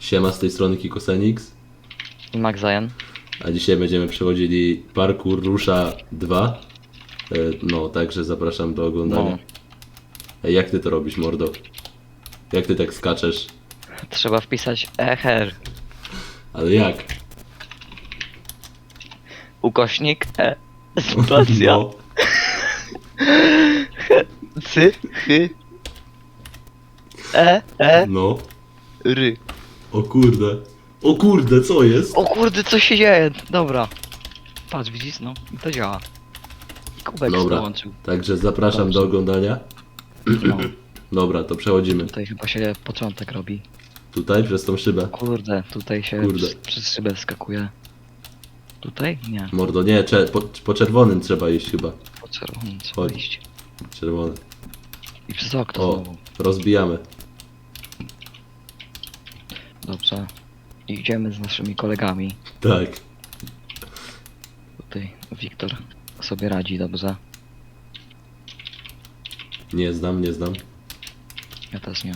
Siema z tej strony Kikosenix, I Max Zajan. a dzisiaj będziemy przechodzili parkour Rusza 2. E, No, także zapraszam do oglądania. No. Ej, jak ty to robisz, mordo? Jak ty tak skaczesz? Trzeba wpisać eher. Ale jak? Ukośnik e. Spacja. No, Cy. Chy. E. E. no. Ry. O kurde. O kurde, co jest? O kurde, co się dzieje? Dobra. Patrz, widzisz? No, i to działa. I kubek Dobra. dołączył. Także zapraszam do oglądania. No, Dobra, to przechodzimy. tutaj chyba się początek robi. Tutaj, przez tą szybę. Kurde, tutaj się Kurde. Przez, przez szybę skakuje. Tutaj? Nie. Mordo, nie, cze po, po czerwonym trzeba iść chyba. Po czerwonym trzeba Chodź. iść. Czerwony. I przez okno O, znowu. rozbijamy. Dobrze. Idziemy z naszymi kolegami. Tak. Tutaj Wiktor sobie radzi dobrze. Nie znam, nie znam. Ja też nie.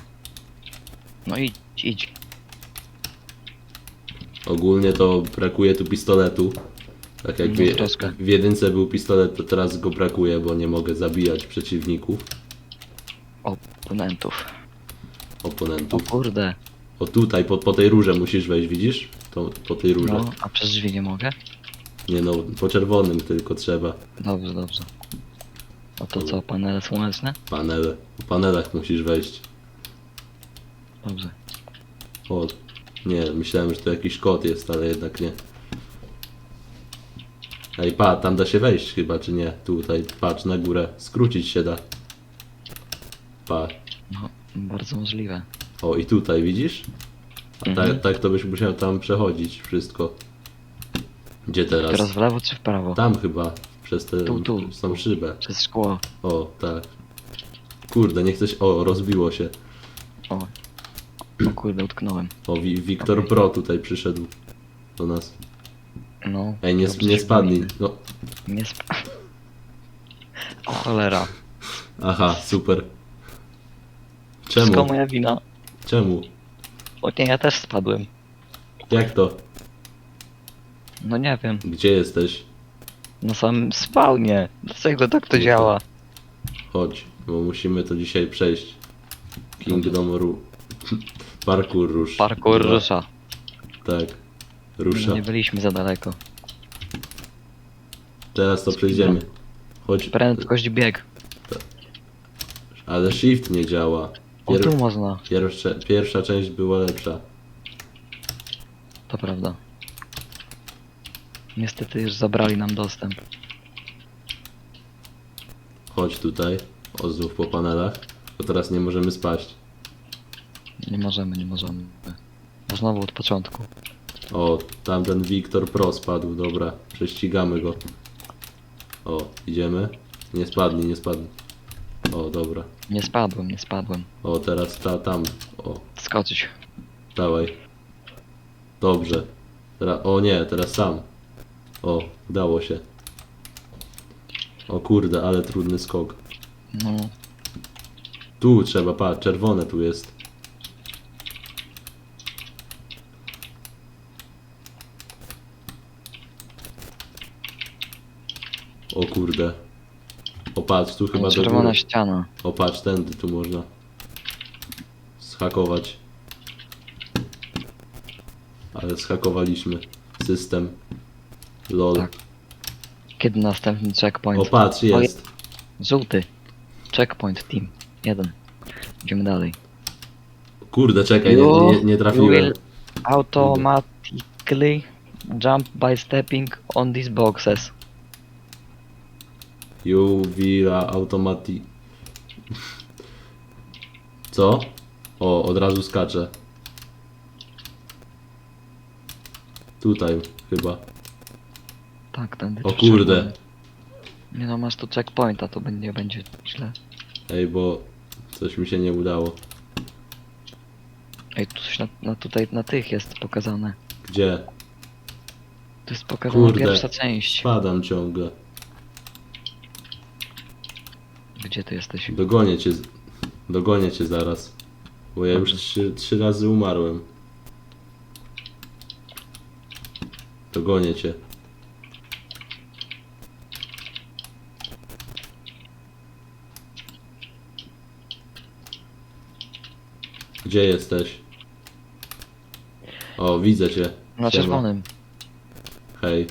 No idź, idź. Ogólnie to brakuje tu pistoletu. Tak jak No, w, troszkę. w jedynce był pistolet, to teraz go brakuje, bo nie mogę zabijać przeciwników, Oponentów. O oponentów. kurde. O tutaj, po, po tej rurze musisz wejść, widzisz? To, po tej rurze. No, a przez drzwi nie mogę? Nie no, po czerwonym tylko trzeba. Dobrze, dobrze. A to co, panele słoneczne? Panele. Po panelach musisz wejść. Dobrze. O, nie, myślałem, że to jakiś kod jest, ale jednak nie. Ej, pa, tam da się wejść chyba, czy nie? Tutaj, patrz, na górę. Skrócić się da. Pa. No, bardzo możliwe. O, i tutaj, widzisz? A Mhm. tak, tak to byś musiał tam przechodzić wszystko. Gdzie teraz? Teraz w lewo czy w prawo? Tam chyba, przez tę Tu, tu. tą szybę. Przez szkło. O, tak. Kurde, nie chcesz... O, rozbiło się. O. O kurde, utknąłem. O, Wi Wiktor Pro tutaj przyszedł do nas. No. Ej, nie, dobrze nie się spadnij. No, Nie sp... O cholera. aha, super. Wszystko Czemu? moja wina. Czemu? O nie, ja też spadłem. Jak to? No nie wiem. Gdzie jesteś? Na samym spawnie. Dlaczego tak to działa? Chodź, bo musimy to dzisiaj przejść. Kingdom Ru... Parkour rusz. Parkour Dwa. rusza. Tak. No, Rusza. nie byliśmy za daleko. Teraz to przejdziemy. Chodź. Prędkość bieg. Ale shift nie działa. O tu można. Pierwsza, pierwsza część była lepsza. To prawda. Niestety już zabrali nam dostęp. Chodź tutaj. O, znów po panelach. Bo teraz nie możemy spaść. Nie możemy, nie możemy. Bo Znowu od początku. O, tamten Wiktor Pro spadł, dobra. Prześcigamy go. O, idziemy. Nie spadnij, nie spadnij. O, dobra. Nie spadłem, nie spadłem. O, teraz ta, tam. O, Skoczyć. dawaj. Dobrze. Teraz, o nie, teraz sam. O, udało się. O kurde, ale trudny skok. No, Tu trzeba, pa, czerwone tu jest. O kurde. O patrz, tu chyba do czerwona góry. ściana. O patrz, tędy tu można. Schakować. Ale schakowaliśmy. System. Lol. Tak. Kiedy następny checkpoint? O patrz, jest. Żółty. Checkpoint team. Jeden. Idziemy dalej. Kurde, czekaj, nie, You nie, nie trafiłem. will automatically jump by stepping on these boxes. You will automatic... Co? O, od razu skaczę. Tutaj chyba. Tak, tędy. O tu kurde. Nie no, masz tu checkpointa, to będzie, będzie źle. Ej, bo coś mi się nie udało. Ej, tu coś na, na tutaj, na tych jest pokazane. Gdzie? To jest pokazana Kurde. pierwsza część. Spadam ciągle. Gdzie ty jesteś? Dogonię cię. z- Dogonię cię zaraz. Bo ja już trzy, trzy razy umarłem. Dogonię cię. Gdzie jesteś? O, widzę cię. Na Siema. czerwonym. Hej.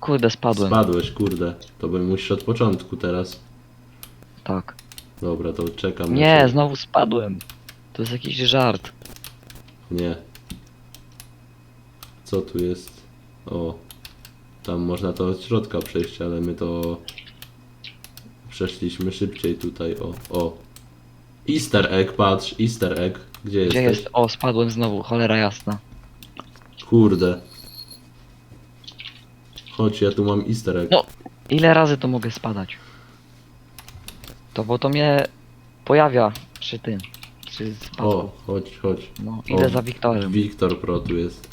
Kurde, spadłem. Spadłeś, kurde. To bym musisz od początku teraz. Tak. Dobra, to czekam. na Nie, ciebie. znowu spadłem. To jest jakiś żart. Nie. Co tu jest? O. Tam można to od środka przejść, ale my to przeszliśmy szybciej tutaj. O, o. Easter egg, patrz, easter egg. Gdzie Gdzie jesteś? jest? O, spadłem znowu, cholera jasna. Kurde. Chodź, ja tu mam easter egg. No. Ile razy to mogę spadać? To bo to mnie pojawia przy tym. Przy spadku. O, chodź, chodź. No, idę O, za Wiktorem. Wiktor Pro tu jest.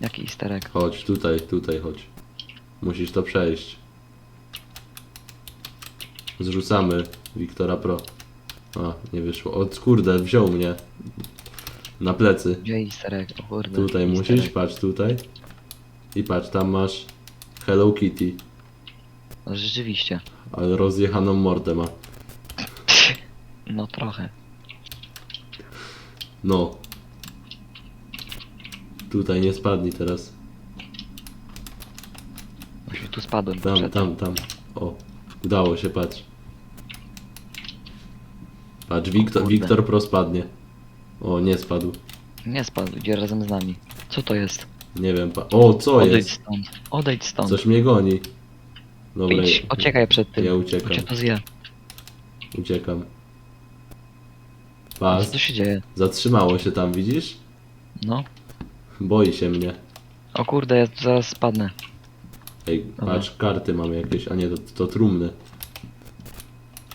Jaki easter egg? Chodź, tutaj, tutaj chodź. Musisz to przejść. Zrzucamy Wiktora Pro. A, nie wyszło. O kurde, wziął mnie. Na plecy. Gdzie easter egg? O kurde. Tutaj easter musisz, egg. patrz tutaj. I patrz, tam masz Hello Kitty. No, rzeczywiście. Ale rozjechaną mordę ma. No trochę. No. Tutaj nie spadnij teraz. Właśnie tu spadłem. Tam, przed- tam, tam. O, udało się, patrz. Patrz, Wiktor, kurde. Wiktor Pro spadnie. O, nie spadł. Nie spadł, idzie razem z nami. Co to jest? Nie wiem, pa... O, co Odejdź jest? stąd. Odejdź stąd. Coś mnie goni. Dobra, Idź, uciekaj przed tym. ja Bo uciekam, cię to zje. uciekam. Co Pas, się dzieje? zatrzymało się tam, widzisz? No. Boi się mnie. O kurde, ja tu zaraz spadnę. Ej, patrz, karty mam jakieś, a nie, to, to trumny.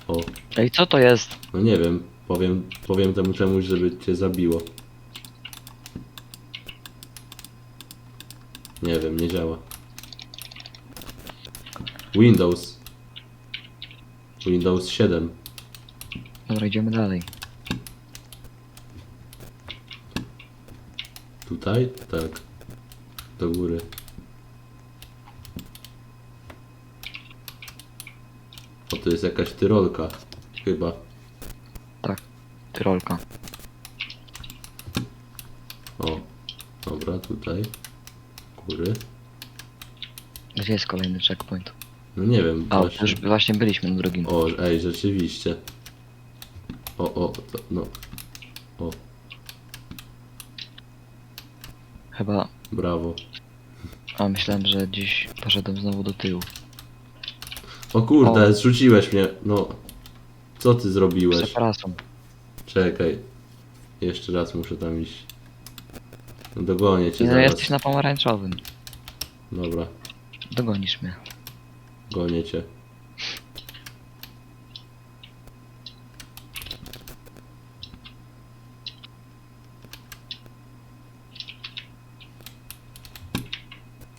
O, Ej, co to jest? no nie wiem, powiem, powiem temu czemuś, żeby cię zabiło. Nie wiem, nie działa. Windows. Windows 7. Dobra, idziemy dalej. Tutaj? Tak. Do góry. O, to jest jakaś tyrolka. Chyba. Tyrolka. O. Dobra, tutaj. Góry. Gdzie jest kolejny checkpoint? No nie wiem, A, właśnie. już właśnie byliśmy na drugim. O, ej, rzeczywiście. O, o, to, no. O, Chyba... brawo. A, myślałem, że dziś poszedłem znowu do tyłu. O kurde, O. zrzuciłeś mnie. No. Co ty zrobiłeś? Przepraszam. Czekaj. Jeszcze raz muszę tam iść. No dogonię cię No, zaraz. jesteś na pomarańczowym. Dobra, Dogonisz mnie. Gonię cię.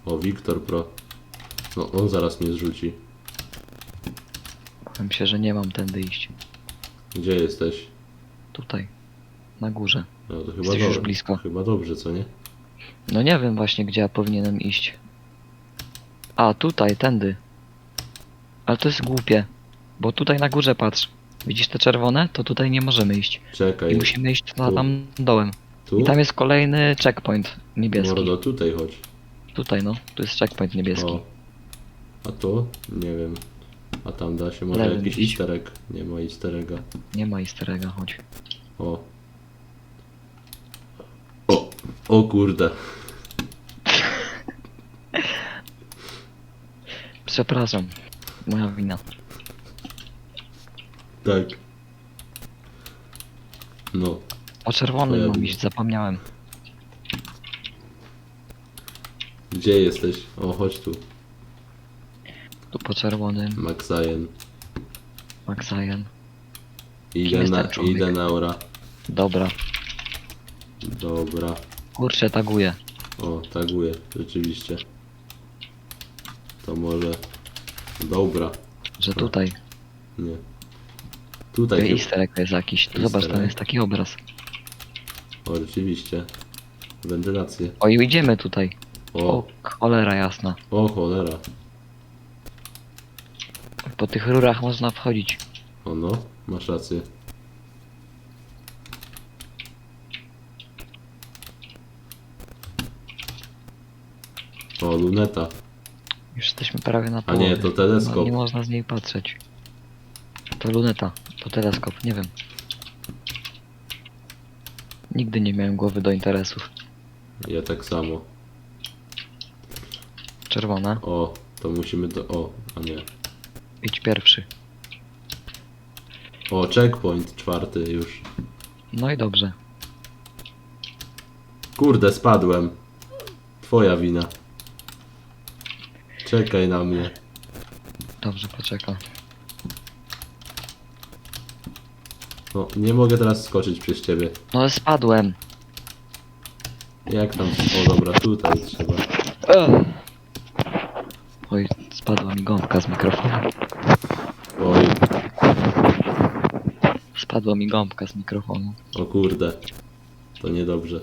O, Wiktor Pro. No, on zaraz mnie zrzuci. Powiem się, że nie mam tędy iść. Gdzie jesteś? Tutaj. Na górze. No to chyba Jesteś już dobrze. blisko. Chyba dobrze, co nie? No nie wiem właśnie, gdzie ja powinienem iść. A, tutaj, tędy. Ale to jest głupie. Bo tutaj na górze patrz. Widzisz te czerwone? To tutaj nie możemy iść. I Czekaj. musimy iść na tu. tam dołem. Tu? I tam jest kolejny checkpoint niebieski. Mordo, tutaj chodź. Tutaj no, tu jest checkpoint niebieski. O. A to? Nie wiem. A tam da się może Lewym jakiś iść. easter egg. Nie ma easter egga. Nie ma easter egga, chodź. O. O. O kurde. Przepraszam. Moja wina. Tak. No. O czerwonym wina. iść, zapomniałem. Gdzie jesteś? O, chodź tu. Tu po czerwonym. Maxayen. Maxayan. Idę jest na, ten człowiek? idę na ora. Dobra. Dobra. Kurczę, taguję. O, taguję. Rzeczywiście. To może... Dobra. Że tutaj. Nie. Tu Tutaj easter egg jest jakiś. Easter zobacz, tam egg. jest taki obraz. O, rzeczywiście. Wentylację. O, i idziemy tutaj. O, O, cholera jasna. o cholera. Po tych rurach można wchodzić. O no, masz rację. O, luneta. Już jesteśmy prawie na A połowie. nie, to No, teleskop. nie można z niej patrzeć. To luneta, to teleskop, nie wiem. Nigdy nie miałem głowy do interesów. Ja tak samo. Czerwone, O, to musimy do... O, a nie. idź pierwszy. O, checkpoint czwarty już. No i dobrze. Kurde, spadłem. Twoja wina. Czekaj na mnie. Dobrze, poczekam. No, nie mogę teraz skoczyć przez ciebie. No ale spadłem. Jak tam? O, dobra, tutaj trzeba. Ugh. Oj, spadła mi gąbka z mikrofonu. Oj, Spadła mi gąbka z mikrofonu. o kurde. To niedobrze.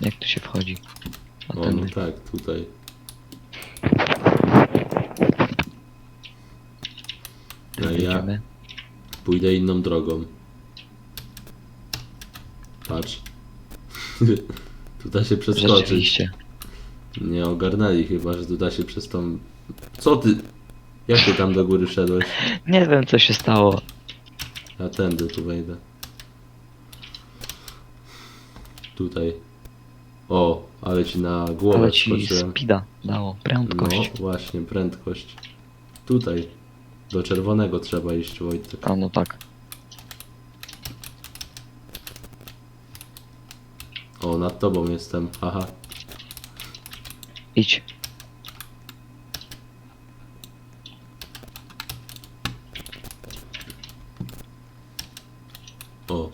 Jak tu się wchodzi? A O, no tak, tutaj. Ja idziemy. pójdę inną drogą. Patrz. tutaj się przeskoczyć. Rzeczywiście. Nie ogarnęli chyba, że tu da się przez tą... Co ty? Jak ty tam do góry szedłeś? Nie wiem co się stało. Ja tędy tu wejdę. Tutaj. O, ale ci na głowę Ale ci skoczyłem. speeda dało. Prędkość. No właśnie, prędkość. Tutaj. Do czerwonego trzeba iść, Wojtek. A no tak. O, nad tobą jestem, haha. Idź. O.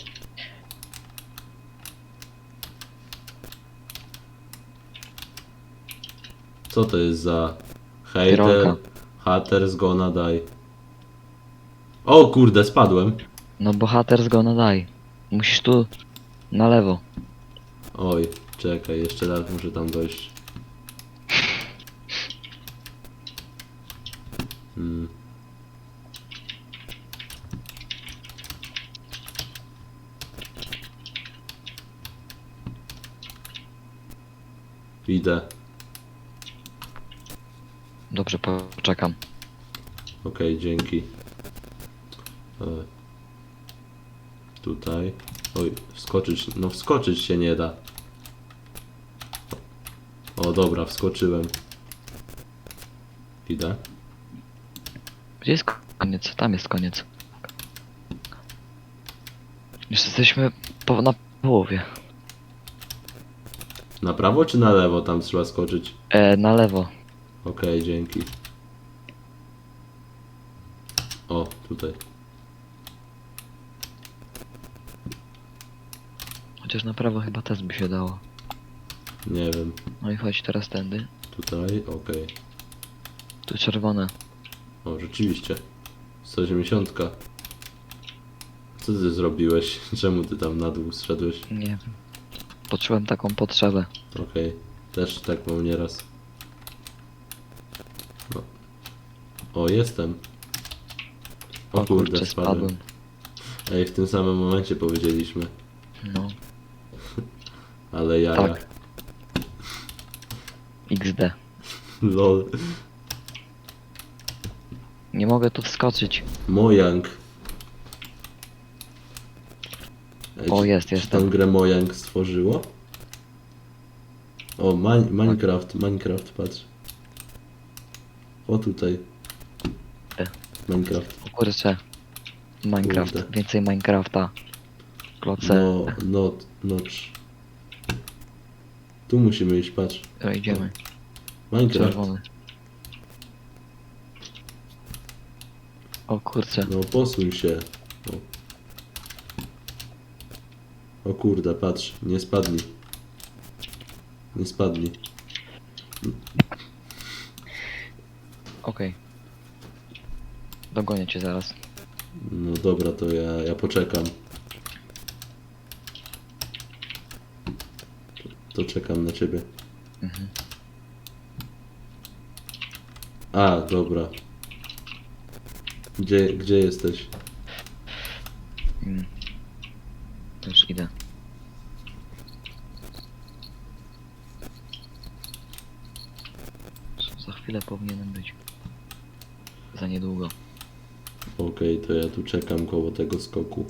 Co to jest za hater? Pirolka. Haters gonna die. O kurde, spadłem. No bohater zgona daj. Musisz tu na lewo. Oj, czekaj, jeszcze raz muszę tam dojść. Hmm. Idę. Dobrze, poczekam. Okej, dzięki. E, tutaj. Oj, wskoczyć. No wskoczyć się nie da. O, dobra, wskoczyłem. Idę. Gdzie jest koniec? Tam jest koniec. Już jesteśmy po, na połowie. Na prawo czy na lewo tam trzeba skoczyć? E, na lewo. Okej, dzięki. O, tutaj. Chociaż na prawo chyba też by się dało. Nie wiem. No i chodź teraz tędy. Tutaj, okej. Tu czerwone. O, rzeczywiście. 180. Co ty zrobiłeś? Czemu ty tam na dół zszedłeś? Nie wiem. Poczułem taką potrzebę. Okej, też tak mam nieraz. No. O, jestem. O, kurde, spadłem. Ej, w tym samym momencie powiedzieliśmy. No. Ale jaja. Tak. XD. Lol. Nie mogę tu wskoczyć. Mojang. Ej, O, czy- jest, czy jestem. Tą grę Mojang stworzyło? O, Min- Minecraft, Minecraft, patrz. O, tutaj. E. Minecraft. O kurczę. Minecraft. Kurde. Więcej Minecrafta. Kloce. No, not, notch. Tu musimy iść, patrz. No. idziemy. Minecraft. Czerwony. O kurczę. No, posuń się. O. o kurde, patrz, nie spadnij. Nie spadnij. Okej. Dogonię cię zaraz. No dobra, to ja, ja poczekam. To czekam na ciebie. Mhm. A, dobra. Gdzie, gdzie jesteś? Mm. Już idę. Za chwilę powinienem być. Za niedługo. Okej, to ja tu czekam koło tego skoku.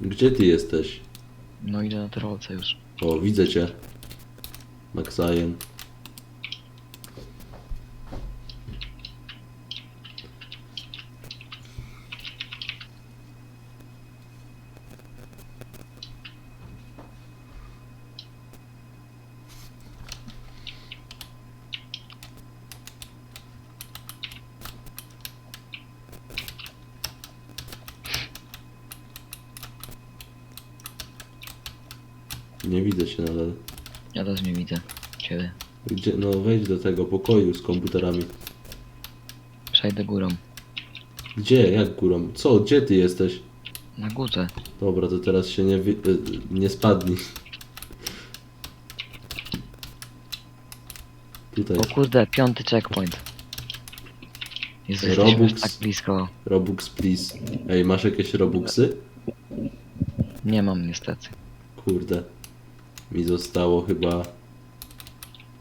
Gdzie ty jesteś? No idę na trolce już. O, widzę cię. Maxajen. Nie widzę cię nadal. Ja też nie widzę ciebie. Gdzie, no wejdź do tego pokoju z komputerami. Przejdę górą. Gdzie? Jak górą? Co? Gdzie ty jesteś? Na górze. Dobra, to teraz się nie, wi- y, nie spadnij. Tutaj. O kurde, piąty checkpoint. Jezu, Robux. tak blisko. Robux, please. Ej, masz jakieś Robuxy? Nie mam niestety. Kurde. Mi zostało chyba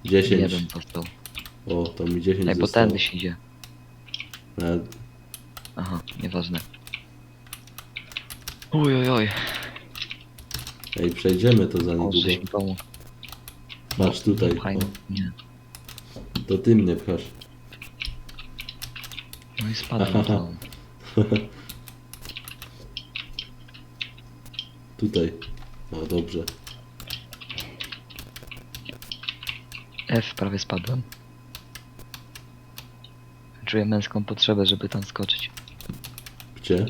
10. Jeden został. O, to mi 10 Ej, bo zostało. tędy się idzie. E, Aha, nieważne. Uj, oj, oj. Ej, przejdziemy to za O, niedługo. żeś mi pomógł. Patrz tutaj. Fajnie. O, Nie. to ty mnie pchasz. No i spadłem Aha. całą. Tutaj. O, dobrze. F, prawie spadłem. Czuję męską potrzebę, żeby tam skoczyć. Gdzie?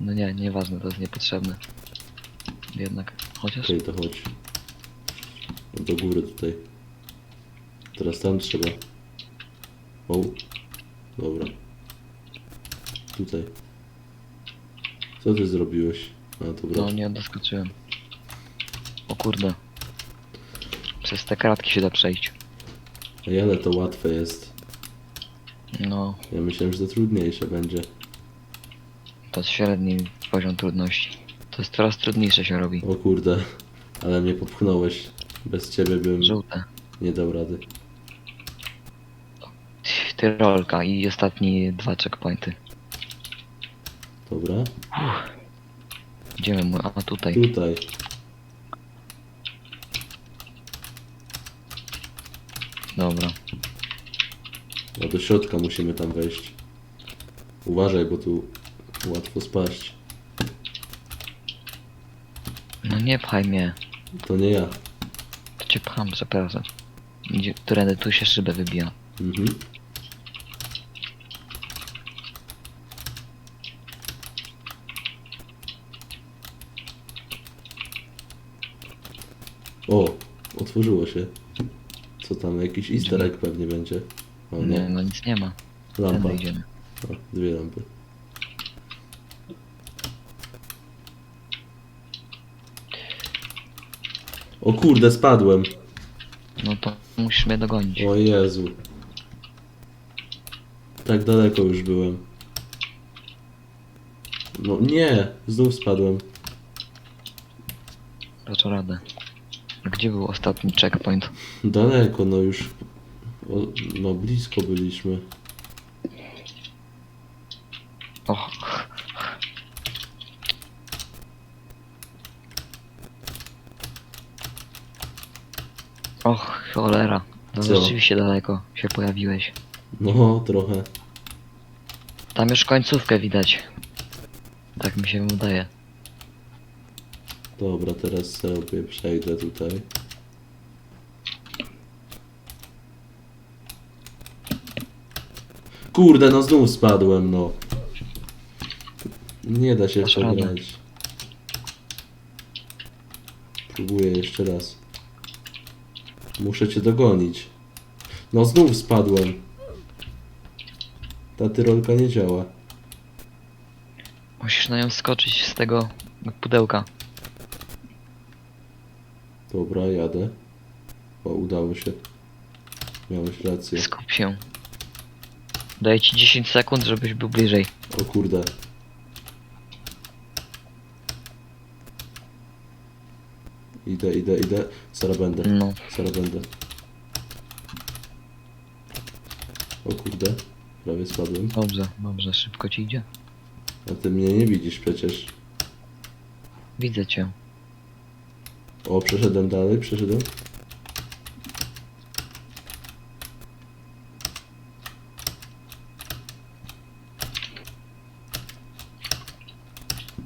No nie, nieważne, to jest niepotrzebne. Jednak, chociaż... Okej, to chodź. No do góry tutaj. Teraz tam trzeba. O. Dobra. Tutaj. Co ty zrobiłeś? A, dobra. No nie doskoczyłem. O kurde. Przez te kratki się da przejść. Ej, ale to łatwe jest. No, Ja myślałem, że to trudniejsze będzie. to jest średni poziom trudności. To jest coraz trudniejsze się robi. O kurde. Ale mnie popchnąłeś. Bez ciebie bym Żółte. nie dał rady. Tyrolka i ostatni dwa checkpointy. Dobra. Idziemy mu, a tutaj. Tutaj. Dobra. No do środka musimy tam wejść. Uważaj, bo tu łatwo spaść. No nie pchaj mnie. To nie ja. To cię pcham, przepraszam. Idzie, którędy tu się szybę wybija. Mhm. O, otworzyło się. Co tam, jakiś easter egg pewnie będzie. O Nie, no nic nie ma. lampa. Tędy idziemy. O, dwie lampy. O kurde, spadłem. No to musisz mnie dogonić. O Jezu. Tak daleko już byłem. No nie, znów spadłem. Dacz radę. Gdzie był ostatni checkpoint? Daleko, no już. O, no blisko byliśmy. Och, Och, cholera. No Co? rzeczywiście daleko się pojawiłeś. No, trochę. Tam już końcówkę widać. Tak mi się wydaje. Dobra, teraz sobie przejdę tutaj. Kurde, no znów spadłem, no. Nie da się w Dasz to radę. grać. Próbuję jeszcze raz. Muszę cię dogonić. No znów spadłem. Ta tyrolka nie działa. Musisz na nią skoczyć z tego pudełka. Dobra, jadę. O, udało się. Miałeś rację. Skup się. Daję ci 10 sekund, żebyś był bliżej. O kurde. Idę, idę, idę. Zaraz będę. No. Zaraz będę. O kurde. Prawie spadłem. Dobrze, dobrze, szybko ci idzie. A ty mnie nie widzisz przecież. Widzę cię. O, przeszedłem dalej, przeszedłem.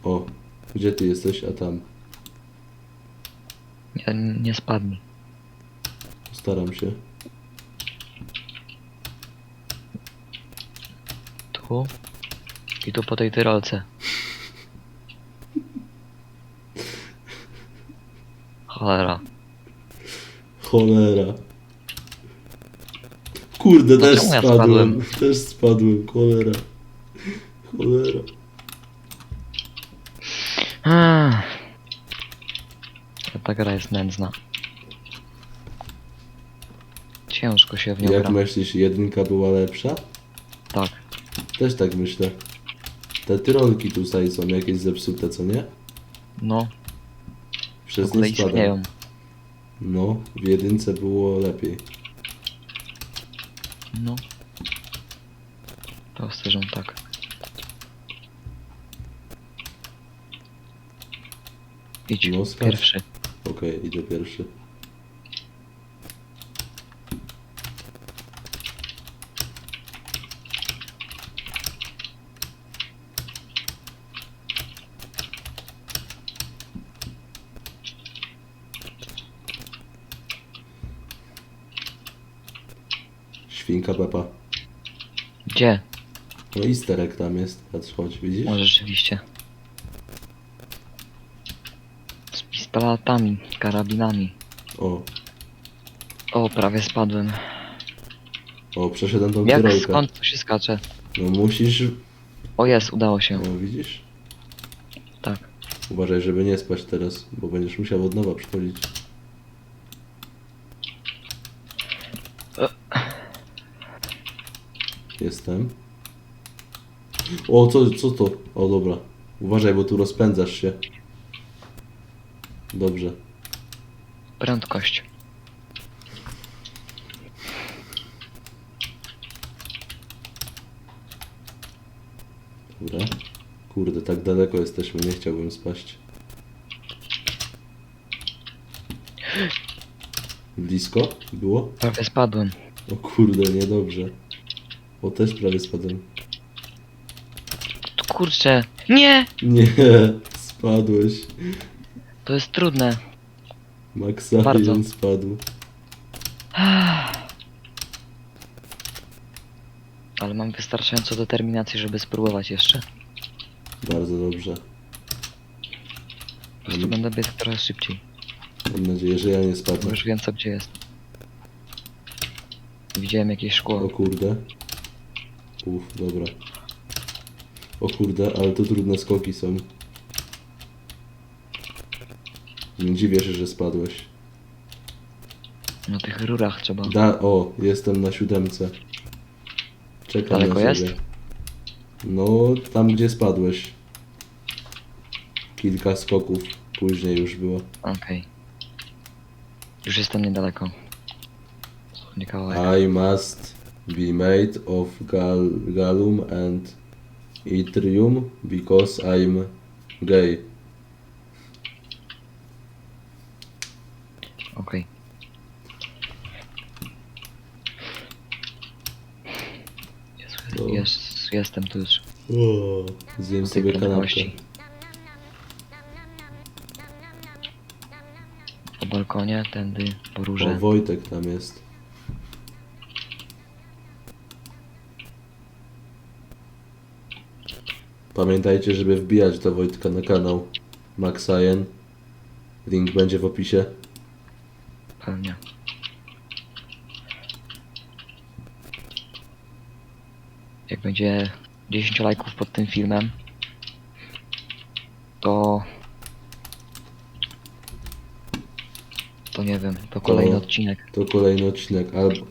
O, gdzie ty jesteś? A tam. Nie, nie spadnij. Staram się. Tu. I tu po tej tyrolce. Cholera. Cholera. Kurde, No też czemu ja spadłem. spadłem? Też spadłem, cholera. Cholera. Ech. Ta gra jest nędzna. Ciężko się w nią Jak gra. myślisz, jedynka była lepsza? Tak. Też tak myślę. Te tyrolki tutaj są jakieś zepsute, co nie? No, Przez nie spadam. No, w jedynce było lepiej. No. Proste, że tak. Idź, No, pierwszy. Okej, idę pierwszy. Świnka Pepa. Gdzie? No easter egg tam jest. Patrz, chodź, widzisz? No rzeczywiście. Z pistoletami, karabinami. O, O, prawie spadłem. o, przeszedłem tą Jak tyrolkę. skąd tu się skacze? No musisz... O jest, udało się. O, widzisz? Tak. Uważaj, żeby nie spać teraz, bo będziesz musiał od nowa przychodzić. E. Jestem. O, co, co to? O, dobra. Uważaj, bo tu rozpędzasz się. Dobrze. Prędkość. Dobra. Kurde, tak daleko jesteśmy, nie chciałbym spaść. Blisko było? Prawie spadłem. O kurde, niedobrze. O, też prawie spadłem. Kurczę. Nie! Nie, spadłeś. To jest trudne. Bardzo. spadł. Ale mam wystarczająco determinacji, żeby spróbować jeszcze. Bardzo dobrze. Po prostu będę biec trochę szybciej. Mam nadzieję, że ja nie Bo spadnę. już wiem co gdzie jest. Widziałem jakieś O szkło. kurde. Uff, dobra. O kurde, ale to trudne skoki są. Nie dziwię się, że spadłeś. Na tych rurach trzeba. Da, o, jestem na siódemce. Czekam Daleko na jest? ciebie. No, tam gdzie spadłeś. Kilka skoków później już było. Okej. Już jestem niedaleko. Nie kawałek. I must be made of gal gallium and yttrium because I'm gay. Okej. Jezu, No. Jest, jestem tu już. O, zjem tej sobie kanapkę. prędkości. Po balkonie, tędy, po O, róże. Wojtek tam jest. Pamiętajcie, żeby wbijać do Wojtka na kanał Maxajen. Link będzie w opisie. Pewnie. Jak będzie 10 lajków pod tym filmem, to... To nie wiem, to kolejny odcinek. To kolejny odcinek. Albo...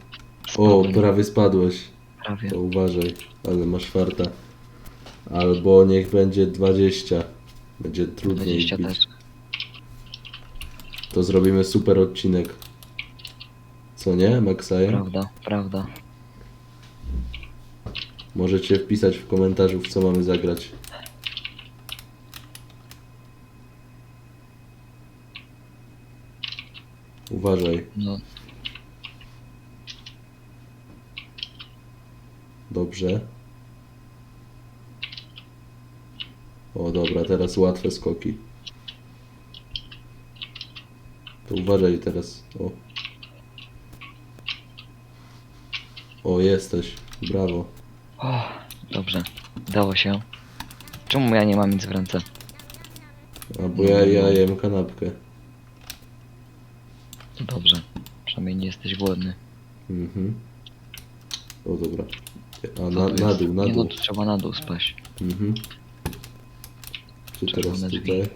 O, Spadłem. prawie spadłeś. Prawie. To uważaj, ale masz farta. Albo niech będzie 20. Będzie trudniej 20 wbić. też. To zrobimy super odcinek. Co nie, Maxajen? Prawda, prawda. Możecie wpisać w komentarzu, w co mamy zagrać. Uważaj. No, Dobrze. O, dobra, teraz łatwe skoki. To uważaj teraz. O. O, jesteś. Brawo. o, dobrze. Udało się. Czemu ja nie mam nic w ręce? A bo ja, ja jem kanapkę. Dobrze. Przynajmniej nie jesteś głodny. Mhm. O, dobra. A Co na, to na jest? dół, na Nie no, dół. to trzeba na dół spaść. Mhm. Czy teraz Czerwone drzwi. tutaj?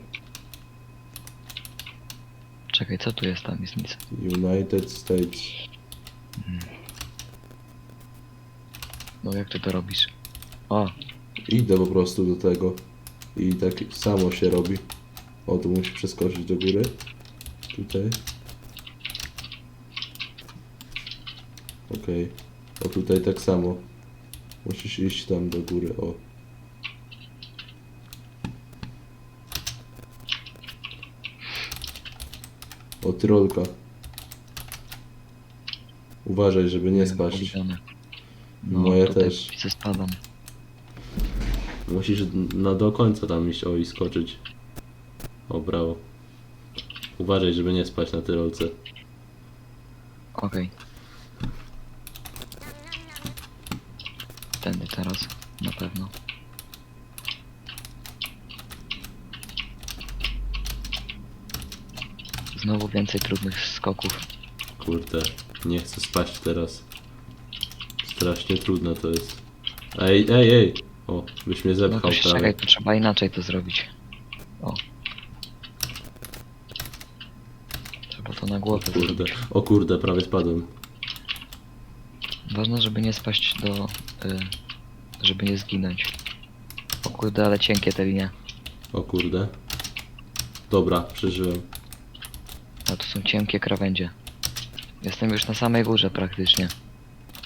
Czekaj, co tu jest? Tam jest nic. United States. No jak ty to robisz? O, Idę po prostu do tego. I tak samo się robi. O, tu musi przeskoczyć do góry. Tutaj. Okej. O, tutaj tak samo. Musisz iść tam do góry, o. O, tyrolka. Uważaj, żeby nie spaść. No, tutaj też. Widzę spadam. Musisz no do końca tam iść, o i skoczyć. O, brawo. Uważaj, żeby nie spać na tyrolce. Okej. Tędy teraz, na pewno. Znowu więcej trudnych skoków. Kurde, nie chcę spać teraz. Strasznie trudne to jest. Ej, ej, ej! O, byś mnie No zepchał to się prawie. czekaj, to trzeba inaczej to zrobić. O. Trzeba to na głowę Kurde, zrobić. o kurde, prawie spadłem. Ważne, żeby nie spaść do... Y, żeby nie zginąć. O kurde, ale cienkie te linie. O kurde. Dobra, przeżyłem. A tu są cienkie krawędzie. Jestem już na samej górze praktycznie.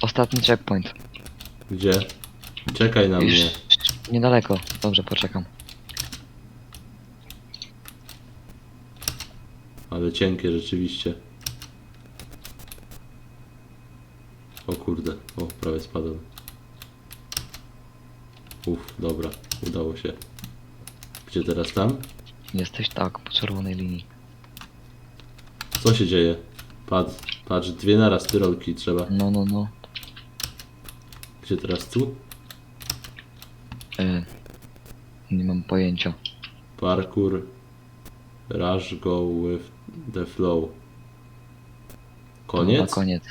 Ostatni checkpoint. Gdzie? Czekaj na Już mnie. niedaleko. Dobrze, poczekam. Ale cienkie rzeczywiście. O kurde, o prawie spadłem. Uff, dobra, udało się. Gdzie teraz tam? Jesteś tak, po czerwonej linii. Co się dzieje? Patrz, patrz, dwie naraz tyrolki trzeba. No, no, no. Gdzie teraz tu? Y, nie mam pojęcia. Parkour. Rush go with the flow. Chyba Koniec? koniec.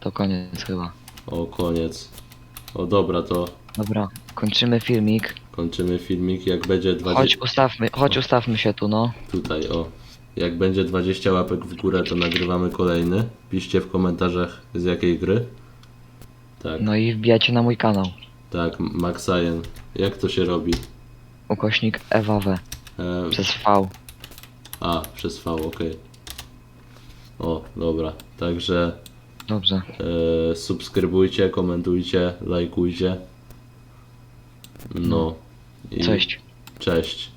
To koniec chyba. O, koniec. O, dobra, to Dobra, kończymy filmik. kończymy filmik. Jak będzie 20... Chodź ustawmy, chodź ustawmy się tu, no. Tutaj, o. Jak będzie 20 łapek w górę, to nagrywamy kolejny. Piszcie w komentarzach z jakiej gry. Tak, No i wbijajcie na mój kanał. tak, Maxajen. Jak to się robi? Ukośnik EWAWE E, przez V. a, przez V, okej. O, dobra. Także Dobrze. e, subskrybujcie, komentujcie, lajkujcie. No. I Cześć. Cześć.